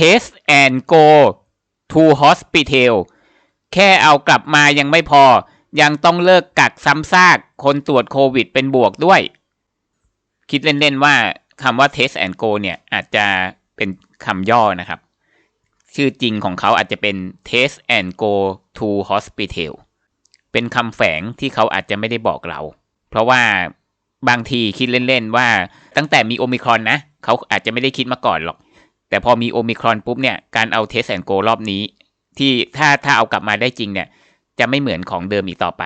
test and go to hospital แค่เอากลับมายังไม่พอ ยังต้องเลิกกักซ้ำซากคนตรวจโควิดเป็นบวกด้วย คิดเล่นๆว่าคำว่า test and go เนี่ยอาจจะเป็นคำย่อนะครับ ชื่อจริงของเขาอาจจะเป็น test and go to hospital เป็นคำแฝงที่เขาอาจจะไม่ได้บอกเรา เพราะว่าบางทีคิดเล่นๆว่าตั้งแต่มีโอมิครอนนะ เขาอาจจะไม่ได้คิดมาก่อนหรอก แต่พอมีโอมิครอนปุ๊บเนี่ยการเอาเทสแอนโกรอบนี้ ที่ถ้าถ้าเอากลับมาได้จริงเนี่ยจะไม่เหมือนของเดิมอีกต่อไป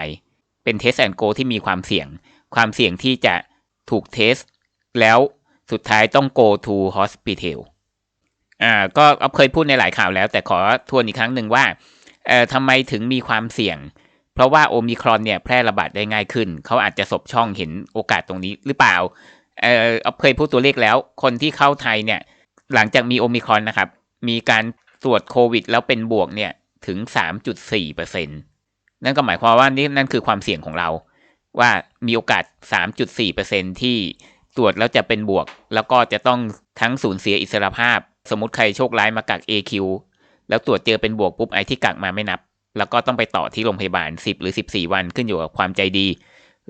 เป็นเทสแอนโกที่มีความเสี่ยง ความเสี่ยงที่จะถูกเทส แล้วสุดท้ายต้อง go to hospital อ่าก็เอาเคยพูดในหลายข่าวแล้ว แต่ขอทวนอีกครั้งหนึ่งว่าเอ่อทำไมถึงมีความเสี่ยง เพราะว่าโอมิครอนเนี่ยแพร่ระบาดได้ง่ายขึ้น เขาอาจจะสบช่องเห็นโอกาสตรงนี้หรือเปล่าเอออเคยพูดตัวเลขแล้ว คนที่เข้าไทยเนี่ย หลังจากมีโอมิครอนนะครับ มีการตรวจโควิด แล้วเป็นบวกเนี่ยถึง 3.4เปอร์เซ็นนั่นก็หมายความว่านี่นั่นคือความเสี่ยงของเรา ว่ามีโอกาส 3.4เปอร์เซ็นที่ตรวจแล้วจะเป็นบวก แล้วก็จะต้องทั้งสูญเสียอิสรภาพ สมมติใครโชคร้ายมากัก AQ แล้วตรวจเจอเป็นบวกปุ๊บไอที่กักมาไม่นับ แล้วก็ต้องไปต่อที่โรงพยาบาล 10 หรือ 14 วันขึ้นอยู่กับความใจดี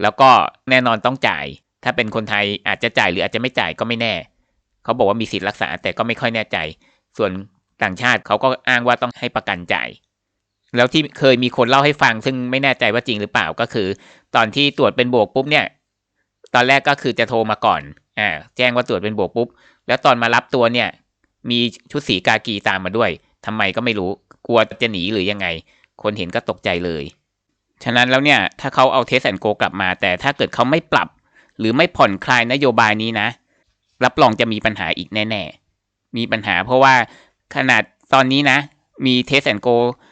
แล้วก็แน่นอนต้องจ่าย ถ้าเป็นคนไทยอาจจะจ่ายหรืออาจจะไม่จ่ายก็ไม่แน่ เขาบอกว่ามีสิทธิ์รักษาแต่ก็ไม่ค่อยแน่ใจ ส่วนต่างชาติเขาก็อ้างว่าต้องให้ประกันจ่ายแล้วที่เคยมีคนเล่าให้ฟัง ซึ่งไม่แน่ใจว่าจริงหรือเปล่าก็คือ ตอนที่ตรวจเป็นบวกปุ๊บเนี่ย ตอนแรกก็คือจะโทรมาก่อนอ่าแจ้งว่าตรวจเป็นบวกปุ๊บ แล้วตอนมารับตัวเนี่ย มีชุดสีกากีตามมาด้วยทำไมก็ไม่รู้กลัวจะหนีหรือยังไง คนเห็นก็ตกใจเลย ฉะนั้นแล้วเนี่ย ถ้าเขาเอาเทสแอนโกกลับมา แต่ถ้าเกิดเขาไม่ปรับ หรือไม่ผ่อนคลายนโยบายนี้นะ รับรองจะมีปัญหาอีกแน่ๆ มีปัญหาเพราะว่าขนาดตอนนี้นะ มีเทสแอนโก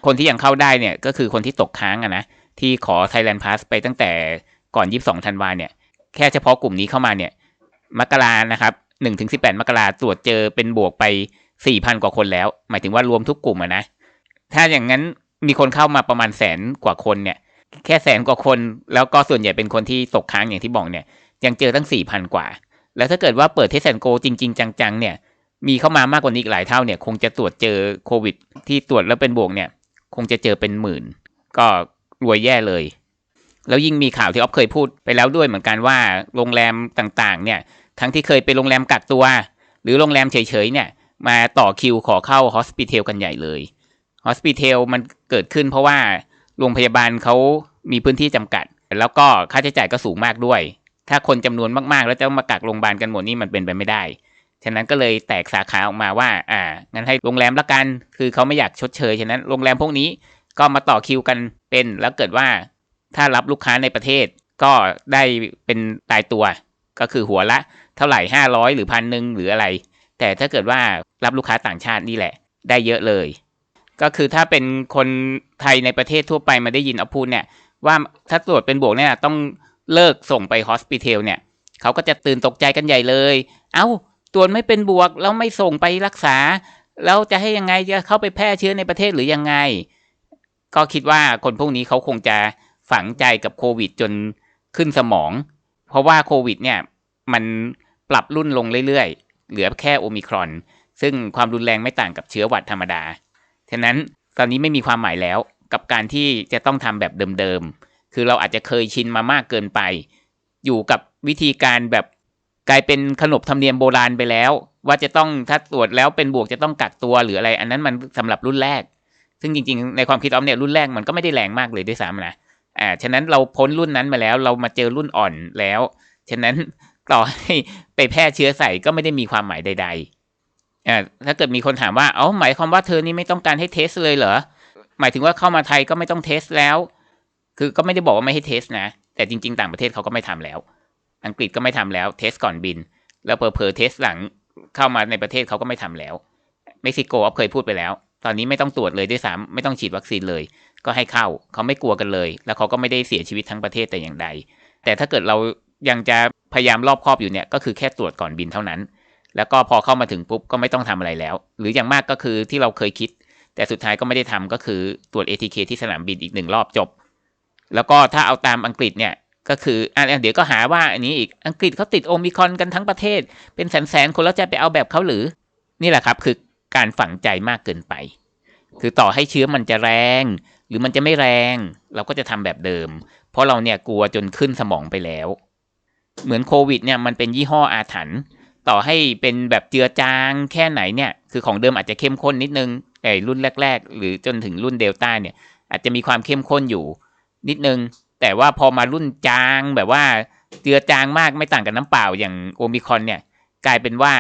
คนที่ยังเข้าได้เนี่ย ก็คือคนที่ตกค้างอะนะที่ขอ Thailand Pass ไปตั้งแต่ก่อน 22ธันวาเนี่ย แค่เฉพาะกลุ่มนี้เข้ามาเนี่ย มกรานะครับ1ถึง18 มกราตรวจเจอเป็นบวกไป 4,000 กว่าคนแล้ว หมายถึงว่ารวมทุกกลุ่มอะนะ ถ้าอย่างนั้นมีคนเข้ามาประมาณแสนกว่าคนเนี่ย แค่แสนกว่าคน แล้วก็ส่วนใหญ่เป็นคนที่ตกค้างอย่างที่บอกเนี่ย ยังเจอตั้ง 4,000 กว่า แล้วถ้าเกิดว่าเปิดเทสแอนโกจริง ๆ จัง ๆ เนี่ย มีเข้ามามากกว่านี้อีกหลายเท่าเนี่ย คงจะตรวจเจอโควิด ที่ตรวจแล้วเป็นบวกเนี่ย คงจะเจอเป็นหมื่น ก็รวยแย่เลย แล้วยิ่งมีข่าวที่ออฟเคยพูดไปแล้วด้วยเหมือนกันว่าโรงแรมต่างๆ เนี่ย ทั้งที่เคยเป็นโรงแรมกักตัว หรือโรงแรมเฉยๆเนี่ย มาต่อคิวขอเข้าฮอสพิทอลกันใหญ่เลยฮอสพิทอลมันเกิดขึ้นเพราะว่าโรงพยาบาลเขามีพื้นที่จำกัด แล้วก็ค่าใช้จ่ายก็สูงมากด้วย ถ้าคนจำนวนมากๆ แล้วจะมากักโรงพยาบาลกันหมดนี่มันเป็นไปไม่ได้ ฉะนั้นก็เลยแตกสาขาออกมาว่า อ่า งั้นให้โรงแรมละกัน คือเขาไม่อยากชดเชย ฉะนั้นโรงแรมพวกนี้ก็มาต่อคิวกันเป็น แล้วเกิดว่า ถ้ารับลูกค้าในประเทศก็ได้เป็นตายตัว ก็คือหัวละ เท่าไหร่ห้าร้อยหรือพันหนึ่งหรืออะไร แต่ถ้าเกิดว่ารับลูกค้าต่างชาตินี่แหละ ได้เยอะเลย ก็คือถ้าเป็นคนไทยในประเทศทั่วไปมาได้ยินเอาพูดเนี่ย ว่าถ้าตรวจเป็นบวกเนี่ยต้อง เลิกส่งไปฮอสพิทลเนี่ยเขาก็จะตื่นตกใจกันใหญ่เลย เอา้าตรวจไม่เป็นบวกแล้วไม่ส่งไปรักษา แล้วจะให้ยังไงจะเข้าไปแพร่เชื้อในประเทศหรือยังไง ก็คิดว่าคนพวกนี้เขาคงจะฝังใจกับโควิดจนขึ้นสมอง เพราะว่าโควิดเนี่ยมันปรับรุ่นลงเรื่อยๆ เหลือแค่โอมิครอน ซึ่งความรุนแรงไม่ต่างกับเชื้อหวัดธรรมดา ฉะนั้นตอนนี้ไม่มีความหมายแล้วกับการที่จะต้องทำแบบเดิมๆ คือเราอาจจะเคยชินมามากเกินไป อยู่กับวิธีการแบบกลายเป็นขนบธรรมเนียมโบราณไปแล้ว ว่าจะต้องถ้าตรวจแล้วเป็นบวกจะต้องกักตัวหรืออะไร อันนั้นมันสำหรับรุ่นแรก ซึ่งจริงๆ ในความคิดออฟเนี่ยรุ่นแรกมันก็ไม่ได้แรงมากเลยด้วยซ้ำนะอ่าฉะนั้นเราพ้นรุ่นนั้นมาแล้วเรามาเจอรุ่นอ่อนแล้ว ฉะนั้นต่อให้ไปแพร่เชื้อใส่ก็ไม่ได้มีความหมายใด ๆอ่าถ้าเกิดมีคนถามว่าเอ้าหมายความว่าเธอนี่ไม่ต้องการให้เทสเลยเหรอหมายถึงว่าเข้ามาไทยก็ไม่ต้องเทสแล้ว คือก็ไม่ได้บอกว่าไม่ให้เทสนะ แต่จริง ๆ ต่างประเทศเขาก็ไม่ทำแล้ว อังกฤษก็ไม่ทำแล้วเทสก่อนบิน แล้วเพอเพอเทสหลังเข้ามาในประเทศเขาก็ไม่ทำแล้วเม็กซิโกออฟเคยพูดไปแล้ว ตอนนี้ไม่ต้องตรวจเลยด้วยซ้ำไม่ต้องฉีดวัคซีนเลย ก็ให้เข้าเขาไม่กลัวกันเลย แล้วเขาก็ไม่ได้เสียชีวิตทั้งประเทศแต่อย่างใด แต่ถ้าเกิดเรายังจะพยายามรอบครอบอยู่เนี่ยก็คือแค่ตรวจก่อนบินเท่านั้น แล้วก็พอเข้ามาถึงปุ๊บก็ไม่ต้องทำอะไรแล้ว หรืออย่างมากก็คือที่เราเคยคิด แต่สุดท้ายก็ไม่ได้ทำก็คือตรวจ ATK ที่สนามบินอีกหนึ่งรอบจบ แล้วก็ถ้าเอาตามอังกฤษเนี่ยก็คืออะเดี๋ยวก็หาว่าอันนี้อีกอังกฤษเขาติดโอมิคอนกันทั้งประเทศ เป็นแสนแสนคนแล้วจะไปเอาแบบเขาหรือ นี่แหละครับคือการฝังใจมากเกินไป คือต่อให้เชื้อมันจะแรง หรือมันจะไม่แรง เราก็จะทำแบบเดิม เพราะเราเนี่ยกลัวจนขึ้นสมองไปแล้ว เหมือนโควิดเนี่ยมันเป็นยี่ห้ออาถรรพ์ต่อให้เป็นแบบเจือจางแค่ไหนเนี่ย คือของเดิมอาจจะเข้มข้นนิดนึงไอ้รุ่นแรก ๆ หรือจนถึงรุ่นเดลต้าเนี่ย อาจจะมีความเข้มข้นอยู่ นิดนึง แต่ว่าพอมารุ่นจางแบบว่าเจือจางมากไม่ต่างกับน้ำเปล่าอย่างโอมิคอนเนี่ย กลายเป็นว่า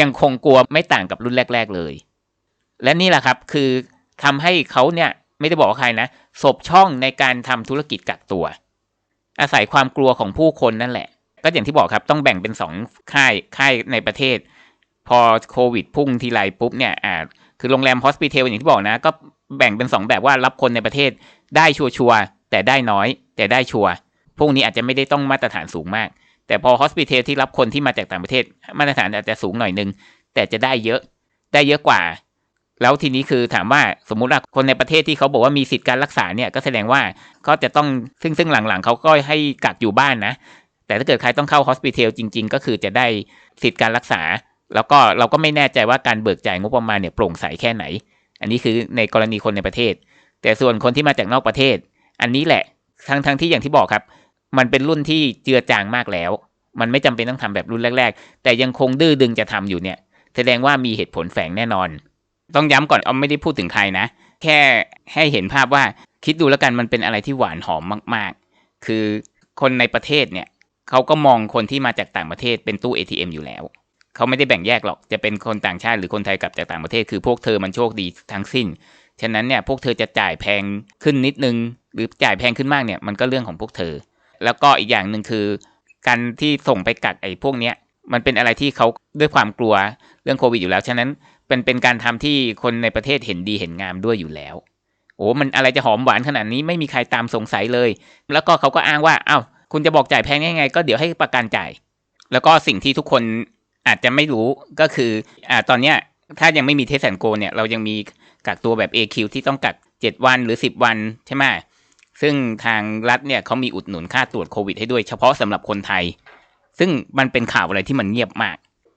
ยังคงกลัวไม่ต่างกับรุ่นแรก ๆเลย และนี่แหละครับคือทำให้เขาเนี่ยไม่ได้บอกใครนะศพช่องในการทำธุรกิจกักตัว อาศัยความกลัวของผู้คนนั่นแหละ ก็อย่างที่บอกครับต้องแบ่งเป็นสองค่ายค่ายในประเทศ พอโควิดพุ่งทีไรปุ๊บเนี่ยอ่าคือโรงแรมโฮสพิทลอย่างที่บอกนะ ก็แบ่งเป็นสองแบบว่ารับคนในประเทศได้ชัวร์ แต่ได้น้อย แต่ได้ชัวร์พวกนี้อาจจะไม่ได้ต้องมาตรฐานสูงมาก แต่พอฮอสพิทอลที่รับคนที่มาจากต่างประเทศ มาตรฐานอาจจะสูงหน่อยนึง แต่จะได้เยอะ ได้เยอะกว่า แล้วทีนี้คือถามว่าสมมุติว่าคนในประเทศที่เขาบอกว่ามีสิทธิการรักษาเนี่ยก็แสดงว่าก็จะต้องซึ่งซึ่งหลังๆเขาก็ให้กักอยู่บ้านนะ แต่ถ้าเกิดใครต้องเข้าฮอสพิทอลจริง ๆ ก็คือจะได้สิทธิการรักษา แล้วก็เราก็ไม่แน่ใจว่าการเบิกจ่ายงบประมาณเนี่ยโปร่งใสแค่ไหน อันนี้คือในกรณีคนในประเทศ แต่ส่วนคนที่มาจากนอกประเทศ อันนี้แหละทั้งทั้งที่อย่างที่บอกครับ มันเป็นรุ่นที่เจือจางมากแล้ว มันไม่จำเป็นต้องทำแบบรุ่นแรก ๆ แต่ยังคงดื้อดึงจะทำอยู่เนี่ย แสดงว่ามีเหตุผลแฝงแน่นอน ต้องย้ำก่อนเอาไม่ได้พูดถึงใครนะ แค่ให้เห็นภาพว่าคิดดูแล้วกันมันเป็นอะไรที่หวานหอมมาก ๆ คือคนในประเทศเนี่ยเขาก็มองคนที่มาจากต่างประเทศเป็นตู้ ATM อยู่แล้วเขาไม่ได้แบ่งแยกหรอก จะเป็นคนต่างชาติหรือคนไทยกลับจากต่างประเทศ คือพวกเธอมันโชคดีทั้งสิ้น ฉะนั้นเนี่ยพวกเธอจะจ่ายแพงขึ้นนิดนึง หรือจ่ายแพงขึ้นมากเนี่ยมันก็เรื่องของพวกเธอ แล้วก็อีกอย่างหนึ่งคือ การที่ส่งไปกักไอ้พวกเนี้ยมันเป็นอะไรที่เขาด้วยความกลัวเรื่องโควิดอยู่แล้ว ฉะนั้นเป็นเป็นการทำที่คนในประเทศเห็นดีเห็นงามด้วยอยู่แล้ว โอ้มันอะไรจะหอมหวานขนาดนี้ไม่มีใครตามสงสัยเลย แล้วก็เขาก็อ้างว่าอ้าวคุณจะบอกจ่ายแพงยังไง ก็เดี๋ยวให้ประกันจ่าย แล้วก็สิ่งที่ทุกคนอาจจะไม่รู้ก็คืออ่าตอนเนี้ยถ้ายังไม่มีเทสแอนโกเนี่ยเรายังมี กักตัวแบบ AQ ที่ต้องกัก 7 วันหรือ 10 วันใช่ไหมซึ่งทางรัฐเนี่ยเขามีอุดหนุนค่าตรวจโควิดให้ด้วยเฉพาะสำหรับคนไทย ซึ่งมันเป็นข่าวอะไรที่มันเงียบมาก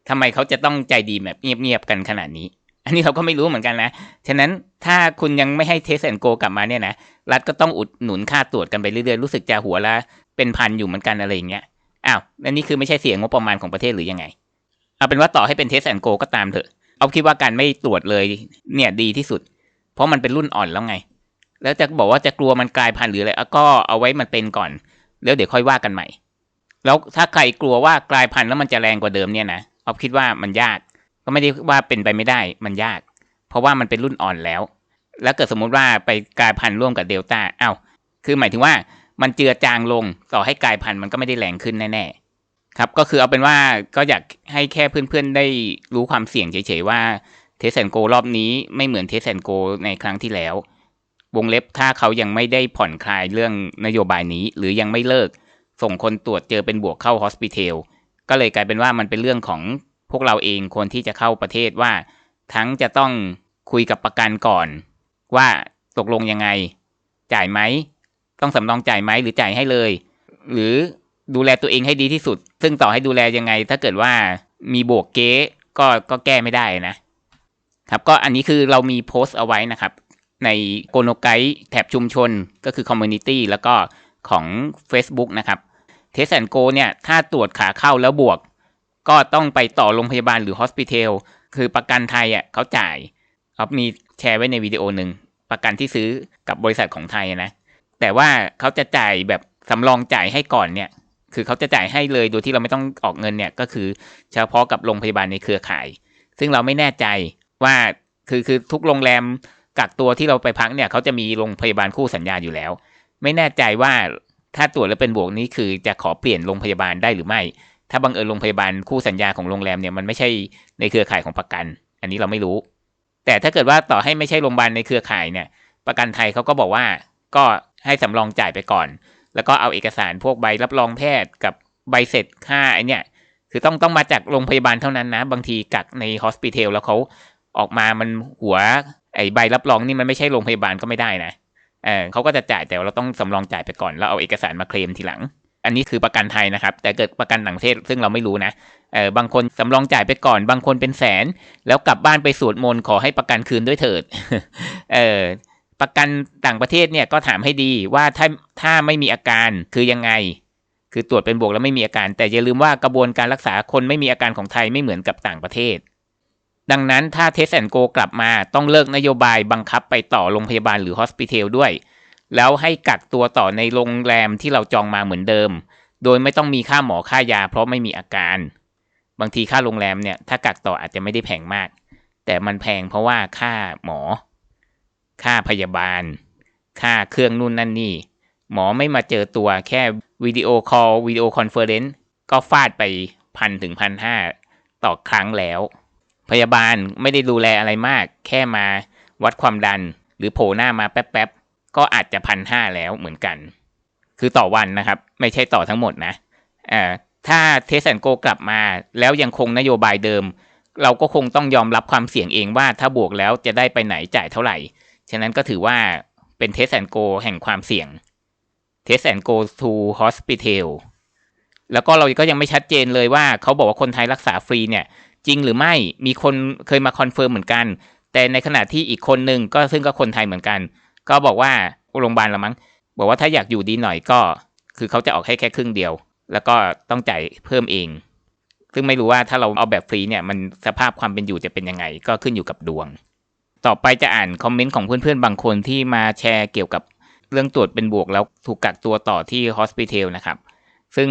ทำไมเขาจะต้องใจดีแบบเงียบๆกันขนาดนี้ อันนี้เราก็ไม่รู้เหมือนกันนะ ฉะนั้นถ้าคุณยังไม่ให้เทสแอนโกกลับมาเนี่ยนะ รัฐก็ต้องอุดหนุนค่าตรวจกันไปเรื่อยๆ รู้สึกจะหัวละเป็นพันอยู่เหมือนกันอะไรอย่างเงี้ย อ้าวอันนี้คือไม่ใช่เสียงงบประมาณของประเทศหรือยังไง เอาเป็นว่าต่อให้เป็นเทสแอนโกก็ตามเถอะ เอาคิดว่าการไม่ตรวจเลยเนี่ยดีที่สุด เพราะมันเป็นรุ่นอ่อนแล้วไง แล้วจะบอกว่าจะกลัวมันกลายพันธุ์หรืออะไรก็เอาไว้มันเป็นก่อน แล้วเดี๋ยวค่อยว่ากันใหม่ แล้วถ้าใครกลัวว่ากลายพันธุ์แล้วมันจะแรงกว่าเดิมเนี่ยนะเอาคิดว่ามันยาก ก็ไม่ได้ว่าเป็นไปไม่ได้มันยาก เพราะว่ามันเป็นรุ่นอ่อนแล้ว แล้วเกิดสมมุติว่าไปกลายพันธุ์ร่วมกับเดลต้าอ้าวคือหมายถึงว่ามันเจือจางลงต่อให้กลายพันธุ์มันก็ไม่ได้แรงขึ้นแน่ๆ ครับก็คือเอาเป็นว่าก็อยากให้แค่เพื่อนๆได้รู้ความเสี่ยงเฉยๆว่าเทสแอนโกรอบนี้ไม่เหมือนเทสแอนโกในครั้งที่แล้ว วงเล็บถ้าเขายังไม่ได้ผ่อนคลายเรื่องนโยบายนี้ หรือยังไม่เลิก ส่งคนตรวจเจอเป็นบวกเข้าฮอสพิทลก็เลยกลายเป็นว่ามันเป็นเรื่องของพวกเราเองคนที่จะเข้าประเทศว่า ทั้งจะต้องคุยกับประกันก่อน ว่าตกลงยังไง จ่ายไหม ต้องสำรองจ่ายไหมหรือจ่ายให้เลย หรือ ดูแลตัวเองให้ดีที่สุด ซึ่งต่อให้ดูแลยังไง ถ้าเกิดว่ามีบวกเก๊ก็ก็แก้ไม่ได้นะครับก็อันนี้คือเรามีโพสต์เอาไว้นะครับ ในโกโนไกแถบชุมชนก็คือคอมมูนิตี้แล้วก็ของ Facebook นะครับเทสแอนโกเนี่ยถ้าตรวจขาเข้าแล้วบวก ก็ต้องไปต่อโรงพยาบาลหรือฮอสพิทอลคือประกันไทยอะเขาจ่ายเขามีแชร์ไว้ในวิดีโอหนึ่งประกันที่ซื้อกับบริษัทของไทยนะ แต่ว่าเขาจะจ่ายแบบสำรองจ่ายให้ก่อนเนี่ย คือเขาจะจ่ายให้เลยโดยที่เราไม่ต้องออกเงินเนี่ยก็คือเฉพาะกับโรงพยาบาลในเครือข่าย ซึ่งเราไม่แน่ใจว่าคือคือทุกโรงแรมกักตัวที่เราไปพักเนี่ยเขาจะมีโรงพยาบาลคู่สัญญาอยู่แล้ว ไม่แน่ใจว่าถ้าตรวจแล้วเป็นบวกนี้คือจะขอเปลี่ยนโรงพยาบาลได้หรือไม่ ถ้าบังเอิญโรงพยาบาลคู่สัญญาของโรงแรมเนี่ยมันไม่ใช่ในเครือข่ายของประกัน อันนี้เราไม่รู้ แต่ถ้าเกิดว่าต่อให้ไม่ใช่โรงพยาบาลในเครือข่ายเนี่ย ประกันไทยเขาก็บอกว่าก็ให้สำรองจ่ายไปก่อน แล้วก็เอาเอกสารพวกใบรับรองแพทย์กับใบเสร็จค่าไอเนี่ยคือต้องต้องมาจากโรงพยาบาลเท่านั้นนะ บางทีกักในฮอสพิทอลแล้วเขาออกมามันหัวไอใบรับรองนี่มันไม่ใช่โรงพยาบาลก็ไม่ได้นะเออเขาก็จะจ่ายแต่เราต้องสำรองจ่ายไปก่อน แล้วเอาเอกสารมาเคลมทีหลัง อันนี้คือประกันไทยนะครับ แต่เกิดประกันต่างประเทศซึ่งเราไม่รู้นะเออบางคนสำรองจ่ายไปก่อน บางคนเป็นแสน แล้วกลับบ้านไปสวดมนต์ขอให้ประกันคืนด้วยเถิด เออ ประกันต่างประเทศเนี่ยก็ถามให้ดีว่าถ้าถ้าไม่มีอาการคือยังไง คือตรวจเป็นบวกแล้วไม่มีอาการ แต่อย่าลืมว่ากระบวนการรักษาคนไม่มีอาการของไทยไม่เหมือนกับต่างประเทศ ดังนั้นถ้าเทสแอนโกกลับมาต้องเลิกนโยบายบังคับไปต่อโรงพยาบาลหรือฮอสพิทอลด้วย แล้วให้กักตัวต่อในโรงแรมที่เราจองมาเหมือนเดิม โดยไม่ต้องมีค่าหมอค่ายา เพราะไม่มีอาการ บางทีค่าโรงแรมเนี่ยถ้ากักต่ออาจจะไม่ได้แพงมาก แต่มันแพงเพราะว่าค่าหมอ ค่าพยาบาล ค่าเครื่องนู่นนั่นนี่ หมอไม่มาเจอตัวแค่วิดีโอคอลวิดีโอคอนเฟอเรนซ์ก็ฟาดไปพันถึงพันห้าต่อครั้งแล้ว พยาบาลไม่ได้ดูแลอะไรมาก แค่มาวัดความดัน หรือโผล่หน้ามาแป๊บๆ ก็อาจจะพันห้าแล้วเหมือนกัน คือต่อวันนะครับ ไม่ใช่ต่อทั้งหมดนะอ่าถ้าเทสแอนโกกลับมาแล้วยังคงนโยบายเดิม เราก็คงต้องยอมรับความเสี่ยงเองว่าถ้าบวกแล้วจะได้ไปไหนจ่ายเท่าไหร่ ฉะนั้นก็ถือว่าเป็นเทสแอนโกแห่งความเสี่ยง Test and Go to Hospital แล้วก็เราก็ยังไม่ชัดเจนเลยว่าเขาบอกว่าคนไทยรักษาฟรีเนี่ย จริงหรือไม่มีคนเคยมาคอนเฟิร์มเหมือนกัน แต่ในขณะที่อีกคนหนึ่งก็ซึ่งก็คนไทยเหมือนกัน ก็บอกว่าโรงพยาบาลละมั้งบอกว่าถ้าอยากอยู่ดีหน่อยก็ คือเขาจะออกให้แค่ครึ่งเดียว แล้วก็ต้องจ่ายเพิ่มเอง ซึ่งไม่รู้ว่าถ้าเราเอาแบบฟรีเนี่ยมันสภาพความเป็นอยู่จะเป็นยังไง ก็ขึ้นอยู่กับดวง ต่อไปจะอ่านคอมเมนต์ของเพื่อนๆ บางคนที่มาแชร์เกี่ยวกับเรื่องตรวจเป็นบวกแล้วถูกกักตัวต่อที่ฮอสพิทอลนะครับ ซึ่ง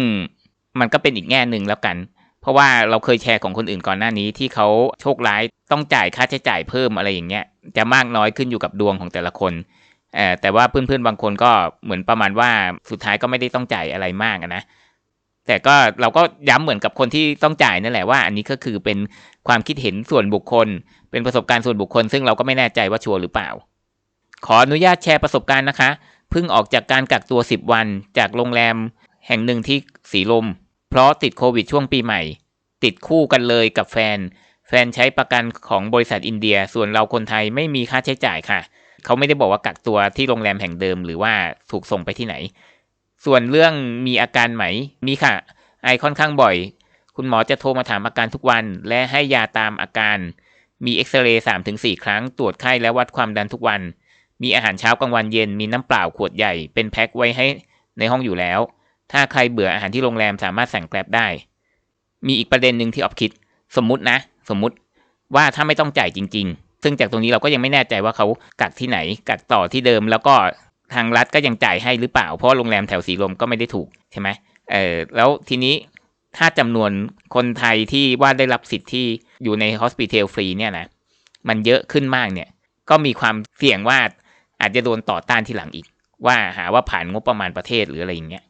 มันก็เป็นอีกแง่หนึ่งแล้วกัน เพราะว่าเราเคยแชร์ของคนอื่นก่อนหน้านี้ที่เขาโชคร้ายต้องจ่ายค่าใช้จ่ายเพิ่มอะไรอย่างเงี้ย จะมากน้อยขึ้นอยู่กับดวงของแต่ละคนแต่ว่าเพื่อนๆบางคนก็เหมือนประมาณว่าสุดท้ายก็ไม่ได้ต้องจ่ายอะไรมากนะ แต่ก็เราก็ย้ำเหมือนกับคนที่ต้องจ่ายนั่นแหละว่า อันนี้ก็คือเป็นความคิดเห็นส่วนบุคคล เป็นประสบการณ์ส่วนบุคคล ซึ่งเราก็ไม่แน่ใจว่าชัวร์หรือเปล่า ขออนุญาตแชร์ประสบการณ์นะคะเพิ่งออกจากการกักตัว 10 วัน จากโรงแรมแห่งหนึ่งที่สีลม เพราะติดโควิดช่วงปีใหม่ ติดคู่กันเลยกับแฟน แฟนใช้ประกันของบริษัทอินเดีย ส่วนเราคนไทยไม่มีค่าใช้จ่ายค่ะ เขาไม่ได้บอกว่ากักตัวที่โรงแรมแห่งเดิม หรือว่าถูกส่งไปที่ไหน ส่วนเรื่องมีอาการไหม มีค่ะ ไอค่อนข้างบ่อย คุณหมอจะโทรมาถามอาการทุกวัน และให้ยาตามอาการ มีเอ็กซเรย์สามถึงสี่ครั้ง ตรวจไข้และวัดความดันทุกวัน มีอาหารเช้ากลางวันเย็น มีน้ำเปล่าขวดใหญ่ เป็นแพ็คไว้ให้ในห้องอยู่แล้ว ถ้าใครเบื่ออาหารที่โรงแรมสามารถสั่งแกร็บได้ มีอีกประเด็นหนึ่งที่ออฟคิด สมมุตินะ สมมุติว่าถ้าไม่ต้องจ่ายจริง ๆ ซึ่งจากตรงนี้เราก็ยังไม่แน่ใจว่าเขากักที่ไหน กักต่อที่เดิมแล้วก็ ทางรัฐก็ยังจ่ายให้หรือเปล่า เพราะโรงแรมแถวสีลมก็ไม่ได้ถูกใช่ไหมเออแล้วทีนี้ถ้าจำนวนคนไทยที่ว่าได้รับสิทธิ์ที่อยู่ในฮอสพิทอลฟรีเนี่ยนะมันเยอะขึ้นมากเนี่ย ก็มีความเสี่ยงว่าอาจจะโดนต่อต้านทีหลังอีก ว่าหาว่าผ่านงบประมาณประเทศหรืออะไรอย่างเงี้ย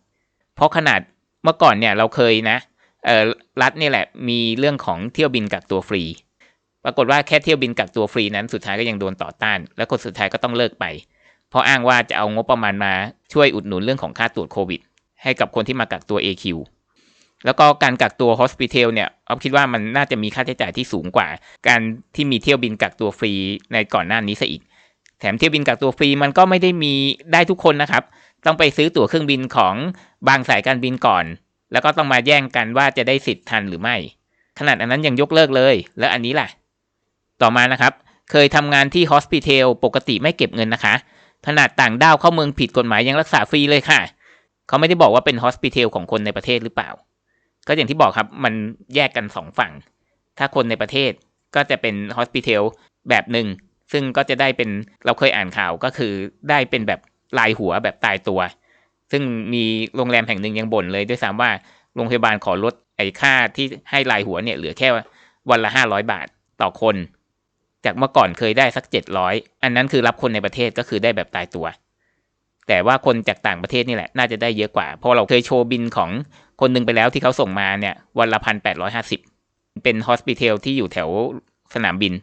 เพราะขนาดเมื่อก่อนเนี่ยเราเคยนะเออรัฐนี่แหละมีเรื่องของเที่ยวบินกักตัวฟรี ปรากฏว่าแค่เที่ยวบินกักตัวฟรีนั้นสุดท้ายก็ยังโดนต่อต้าน และคนสุดท้ายก็ต้องเลิกไป เพราะอ้างว่าจะเอางบประมาณมาช่วยอุดหนุนเรื่องของค่าตรวจโควิด ให้กับคนที่มากักตัว AQ แล้วก็การกักตัวโฮสพิทลเนี่ยเอาคิดว่ามันน่าจะมีค่าใช้จ่ายที่สูงกว่า การที่มีเที่ยวบินกักตัวฟรีในก่อนหน้านี้ซะอีก แถมเที่ยวบินกักตัวฟรีมันก็ไม่ได้มีได้ทุกคนนะครับ ต้องไปซื้อตั๋วเครื่องบินของบางสายการบินก่อน แล้วก็ต้องมาแย่งกันว่าจะได้สิทธิ์ทันหรือไม่ ขนาดอันนั้นยังยกเลิกเลย แล้วอันนี้ล่ะ ต่อมานะครับ เคยทำงานที่โฮสพิทลปกติไม่เก็บเงินนะคะ ขนาดต่างด้าวเข้าเมืองผิดกฎหมายยังรักษาฟรีเลยค่ะ เขาไม่ได้บอกว่าเป็นฮอสพิทลของคนในประเทศหรือเปล่า ก็อย่างที่บอกครับมันแยกกันสองฝั่ง ถ้าคนในประเทศก็จะเป็นฮอสพิทลแบบหนึ่ง ซึ่งก็จะได้เป็นเราเคยอ่านข่าวก็คือได้เป็นแบบลายหัวแบบตายตัว ซึ่งมีโรงแรมแห่งหนึ่งยังบ่นเลยด้วยซ้ำว่าโรงพยาบาลขอลดไอ้ค่าที่ให้ลายหัวเนี่ยเหลือแค่วันละห้าร้อยบาทต่อคน จากเมื่อก่อนเคยได้สักเจ็ดร้อยอันนั้นคือรับคนในประเทศก็คือได้แบบตายตัว แต่ว่าคนจากต่างประเทศนี่แหละ น่าจะได้เยอะกว่า เพราะเราเคยโชว์บินของคนหนึ่งไปแล้วที่เขาส่งมาเนี่ย วันละพันแปดร้อยห้าสิบเป็นฮอสพิทลที่อยู่แถวสนามบิน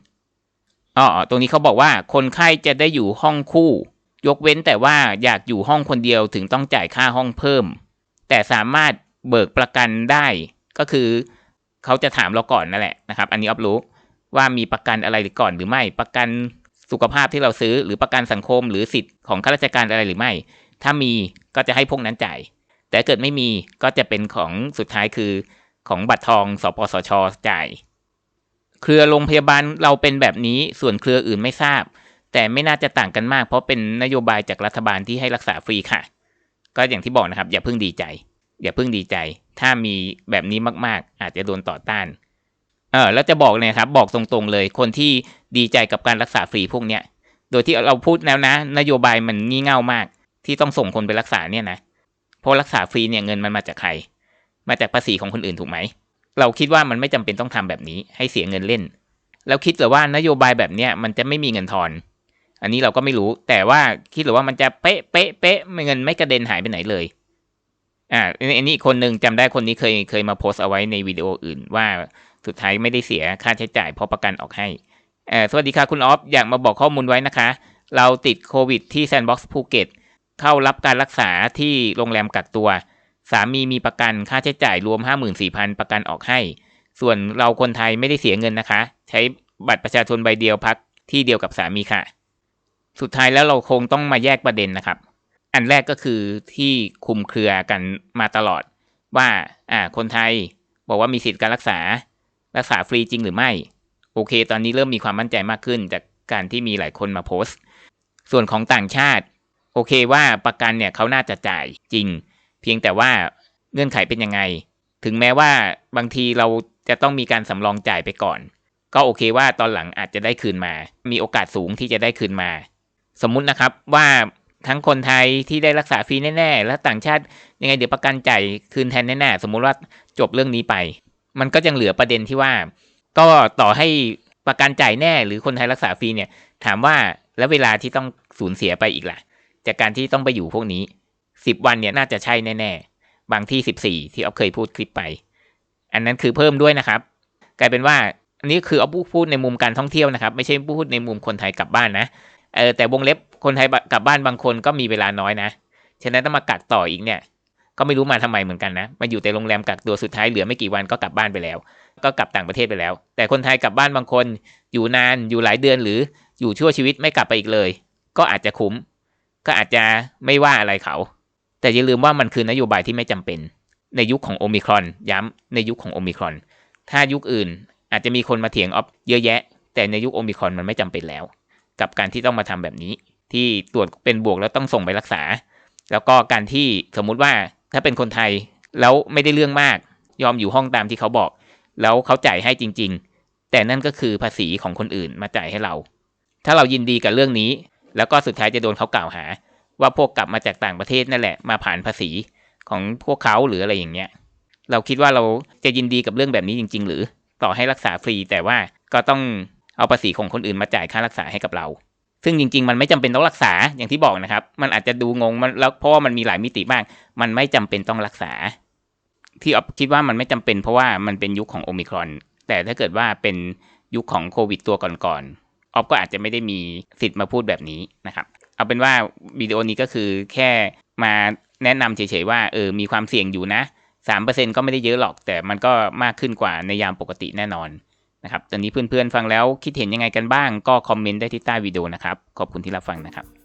อ๋อตรงนี้เขาบอกว่าคนไข้จะได้อยู่ห้องคู่ ยกเว้นแต่ว่าอยากอยู่ห้องคนเดียวถึงต้องจ่ายค่าห้องเพิ่ม แต่สามารถเบิกประกันได้ก็คือ เขาจะถามเราก่อนนั่นแหละนะครับ อันนี้อัพรู้ ว่ามีประกันอะไรก่อนหรือไม่ ประกันสุขภาพที่เราซื้อหรือประกันสังคมหรือสิทธิ์ของข้าราชการอะไรหรือไม่ ถ้ามีก็จะให้พวกนั้นจ่าย แต่เกิดไม่มีก็จะเป็นของสุดท้ายคือของบัตรทองสปสชจ่าย เครือโรงพยาบาลเราเป็นแบบนี้ส่วนเครืออื่นไม่ทราบ แต่ไม่น่าจะต่างกันมาก เพราะเป็นนโยบายจากรัฐบาลที่ให้รักษาฟรีค่ะ ก็อย่างที่บอกนะครับ อย่าเพิ่งดีใจ อย่าเพิ่งดีใจ ถ้ามีแบบนี้มาก ๆ อาจจะโดนต่อต้าน เออแล้วจะบอกเลยครับ บอกตรงๆเลย คนที่ดีใจกับการรักษาฟรีพวกเนี้ย โดยที่เราพูดแล้วนะ นโยบายมันงี่เง่ามาก ที่ต้องส่งคนไปรักษาเนี่ยนะเพราะรักษาฟรีเนี่ยเงินมันมาจากใคร มาจากภาษีของคนอื่นถูกไหมเราคิดว่ามันไม่จำเป็นต้องทำแบบนี้ ให้เสียเงินเล่น แล้วคิดหรือว่านโยบายแบบเนี้ยมันจะไม่มีเงินทอน อันนี้เราก็ไม่รู้ แต่ว่าคิดหรือว่ามันจะเป๊ะเป๊ะเป๊ะเงินไม่กระเด็นหายไปไหนเลยอ่าอันนี้คนหนึ่งจำได้คนนี้เคยเคยมาโพสต์เอาไว้ในวิดีโออื่นว่า สุดท้ายไม่ได้เสียค่าใช้จ่ายเพราะประกันออกให้เอ่อสวัสดีค่ะคุณออฟ อยากมาบอกข้อมูลไว้นะคะ เราติดโควิดที่แซนด์บ็อกซ์ภูเก็ตเข้ารับการรักษาที่โรงแรมกักตัว สามีมีประกันค่าใช้จ่ายรวม 54,000 ประกันออกให้ ส่วนเราคนไทยไม่ได้เสียเงินนะคะ ใช้บัตรประชาชนใบเดียวพักที่เดียวกับสามีค่ะ สุดท้ายแล้วเราคงต้องมาแยกประเด็นนะครับ อันแรกก็คือที่คุมเครือกันมาตลอดว่าอ่าคนไทยบอกว่ามีสิทธิการรักษา รักษาฟรีจริงหรือไม่ โอเค ตอนนี้เริ่มมีความมั่นใจมากขึ้น จากการที่มีหลายคนมาโพสต์ ส่วนของต่างชาติ โอเคว่าประกันเนี่ยเขาน่าจะจ่ายจริง เพียงแต่ว่าเงื่อนไขเป็นยังไง ถึงแม้ว่าบางทีเราจะต้องมีการสำรองจ่ายไปก่อน ก็โอเคว่าตอนหลังอาจจะได้คืนมา มีโอกาสสูงที่จะได้คืนมา สมมุตินะครับว่าทั้งคนไทยที่ได้รักษาฟรีแน่ ๆ และต่างชาติยังไงเดี๋ยวประกันจ่ายคืนแทนแน่ๆสมมุติว่าจบเรื่องนี้ไป มันก็ยังเหลือประเด็นที่ว่า ก็ต่อให้ประกันจ่ายแน่ หรือคนไทยรักษาฟรีเนี่ย ถามว่าแล้วเวลาที่ต้องสูญเสียไปอีกล่ะ จากการที่ต้องไปอยู่พวกนี้สิบวันเนี่ยน่าจะใช่แน่ๆ บางที่สิบสี่ที่ออฟเคยพูดคลิปไป อันนั้นคือเพิ่มด้วยนะครับ กลายเป็นว่าอันนี้คือเอาพูดในมุมการท่องเที่ยวนะครับ ไม่ใช่พูดในมุมคนไทยกลับบ้านนะเออแต่วงเล็บคนไทยกลับบ้านบางคนก็มีเวลาน้อยนะ ฉะนั้นต้องมากักต่ออีกเนี่ย ก็ไม่รู้มาทำไมเหมือนกันนะมาอยู่แต่โรงแรมกักตัวสุดท้ายเหลือไม่กี่วันก็กลับบ้านไปแล้ว ก็กลับต่างประเทศไปแล้ว แต่คนไทยกลับบ้านบางคนอยู่นานอยู่หลายเดือนหรืออยู่ชั่วชีวิตไม่กลับไปอีกเลย ก็อาจจะคุ้ม ก็อาจจะไม่ว่าอะไรเขา แต่อย่าลืมว่ามันคือนโยบายที่ไม่จำเป็น ในยุคของโอมิครอนย้ำในยุคของโอมิครอน ถ้ายุคอื่นอาจจะมีคนมาเถียงออฟเยอะแยะ แต่ในยุคโอมิครอนมันไม่จำเป็นแล้ว กับการที่ต้องมาทำแบบนี้ ที่ตรวจเป็นบวกแล้วต้องส่งไปรักษา แล้วก็การที่สมมุติว่า ถ้าเป็นคนไทยแล้วไม่ได้เรื่องมาก ยอมอยู่ห้องตามที่เขาบอก แล้วเขาจ่ายให้จริง ๆ แต่นั่นก็คือภาษีของคนอื่นมาจ่ายให้เรา ถ้าเรายินดีกับเรื่องนี้ แล้วก็สุดท้ายจะโดนเขากล่าวหา ว่าพวกกลับมาจากต่างประเทศนั่นแหละมาผ่านภาษีของพวกเขาหรืออะไรอย่างเงี้ย เราคิดว่าเราจะยินดีกับเรื่องแบบนี้จริง ๆ หรือต่อให้รักษาฟรีแต่ว่าก็ต้องเอาภาษีของคนอื่นมาจ่ายค่ารักษาให้กับเรา ซึ่งจริง ๆ มันไม่จำเป็นต้องรักษาอย่างที่บอกนะครับ มันอาจจะดูงงมันแล้วเพราะว่ามันมีหลายมิติบ้างมันไม่จำเป็นต้องรักษา ที่อ๊อฟคิดว่ามันไม่จำเป็นเพราะว่ามันเป็นยุคของโอมิครอน แต่ถ้าเกิดว่าเป็นยุคของโควิดตัวก่อนๆออฟก็อาจจะไม่ได้มีสิทธิ์มาพูดแบบนี้นะครับเอาเป็นว่าวิดีโอนี้ก็คือแค่มาแนะนำเฉยๆว่าเออมีความเสี่ยงอยู่นะสามเปอร์เซ็นก็ไม่ได้เยอะหรอก แต่มันก็มากขึ้นกว่าในยามปกติแน่นอน นะครับตอนนี้เพื่อนๆฟังแล้วคิดเห็นยังไงกันบ้าง ก็คอมเมนต์ได้ที่ใต้วิดีโอนะครับ ขอบคุณที่รับฟังนะครับ